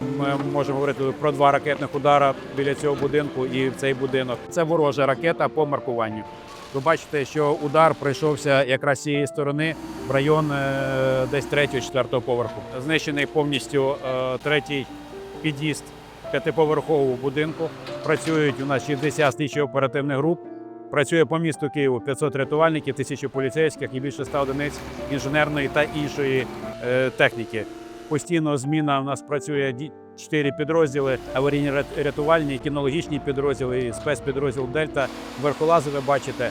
Ми можемо говорити про два ракетних удара біля цього будинку і в цей будинок. Це ворожа ракета по маркуванню. Ви бачите, що удар прийшовся якраз цієї сторони в район е, десь третього, четвертого поверху. Знищений повністю е, третій під'їзд п'ятиповерхового будинку. Працюють у нас 60 слідчо оперативних груп. Працює по місту Києву 500 рятувальників, 1000 поліцейських і більше 100 одиниць інженерної та іншої е, техніки. Постійно зміна у нас працює чотири підрозділи: аварійні рятувальні, кінологічні підрозділи, і спецпідрозділ Дельта. Верхолази ви бачите.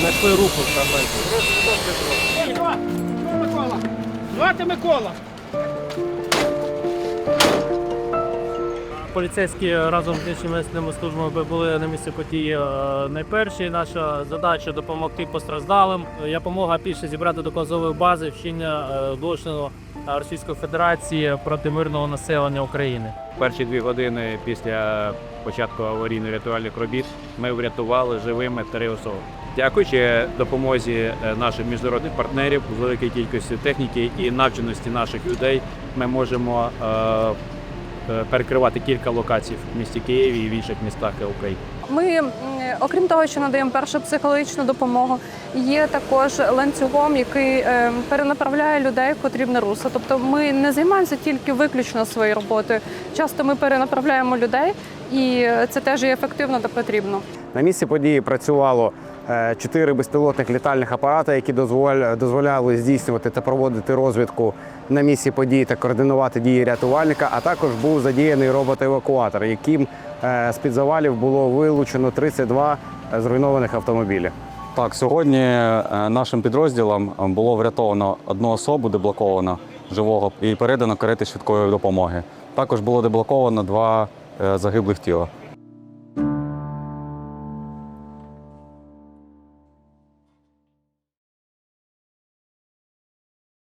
Знайшли руку в фрагменті. Микола! Поліцейські разом з іншими службами були на місці події е, найперші. Наша задача допомогти постраждалим. Допомога більше зібрати доказової бази вчинення е, злочину Російської Федерації проти мирного населення України. Перші дві години після початку аварійно-рятувальних робіт ми врятували живими три особи. Дякуючи допомозі е, наших міжнародних партнерів з великої кількості техніки і навченості наших людей, ми можемо перекривати кілька локацій в місті Києві і в інших містах України. Ми, окрім того, що надаємо першу психологічну допомогу, є також ланцюгом, який е, перенаправляє людей в потрібне русло. Тобто ми не займаємося тільки виключно своєю роботою. Часто ми перенаправляємо людей, і це теж є ефективно та потрібно. На місці події працювало е, чотири безпілотних літальних апарати, які дозволяли здійснювати та проводити розвідку на місці події та координувати дії рятувальника. А також був задіяний робот-евакуатор, яким е, з під завалів було вилучено 32 зруйнованих автомобілі. Так, сьогодні е, нашим підрозділам е, було врятовано одну особу, деблоковано живого, і передано карети швидкої допомоги. Також було деблоковано два е, загиблих тіла.